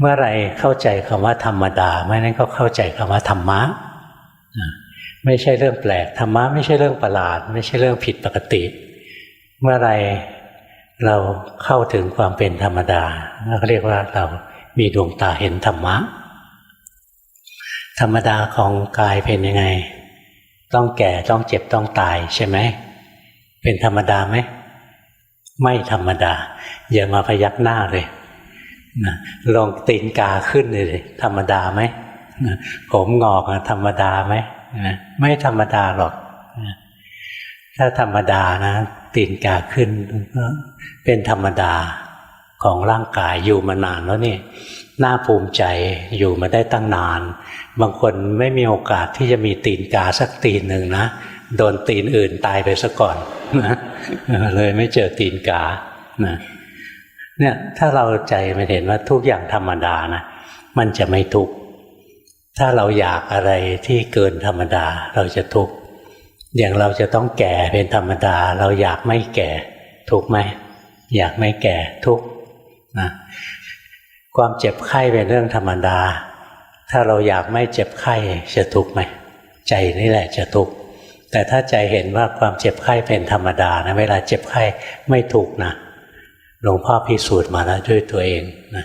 เมื่อไรเข้าใจคำว่าธรรมดาเมื่อนั้นก็เข้าใจคำว่าธรรมะนะไม่ใช่เรื่องแปลกธรรมะไม่ใช่เรื่องประหลาด ไม่ใช่เรื่องผิดปกติ เมื่อไรเราเข้าถึงความเป็นธรรมดาเราเรียกว่าเรามีดวงตาเห็นธรรมะ ธรรมดาของกายเป็นยังไง ต้องแก่ต้องเจ็บต้องตายใช่ไหมเป็นธรรมดาไหมไม่ธรรมดาอย่ามาพยักหน้าเลย นะลองตีนกาขึ้นเลยธรรมดาไหมนะผมงอกธรรมดาไหมนะไม่ธรรมดาหรอกนะถ้าธรรมดานะตีนกาขึ้นก็เป็นธรรมดาของร่างกายอยู่มานานแล้วนี่น่าภูมิใจอยู่มาได้ตั้งนาน บางคนไม่มีโอกาสที่จะมีตีนกาสักตีนหนึ่งนะโดนตีนอื่นตายไปซะก่อนนะเลยไม่เจอตีนกานะ เนี่ยถ้าเราใจมันเห็นว่าทุกอย่างธรรมดานะมันจะไม่ทุกข์ถ้าเราอยากอะไรที่เกินธรรมดาเราจะทุกข์อย่างเราจะต้องแก่เป็นธรรมดา เราอยากไม่แก่ ทุกข์ไหมอยากไม่แก่ทุกข์นะความเจ็บไข้เป็นเรื่องธรรมดา ถ้าเราอยากไม่เจ็บไข้จะทุกข์ไหมใจนี่แหละจะทุกข์แต่ถ้าใจเห็นว่าความเจ็บไข้เป็นธรรมดานะเวลาเจ็บไข้ไม่ทุกข์นะ หลวงพ่อพิสูจน์มาแล้วด้วยตัวเองนะ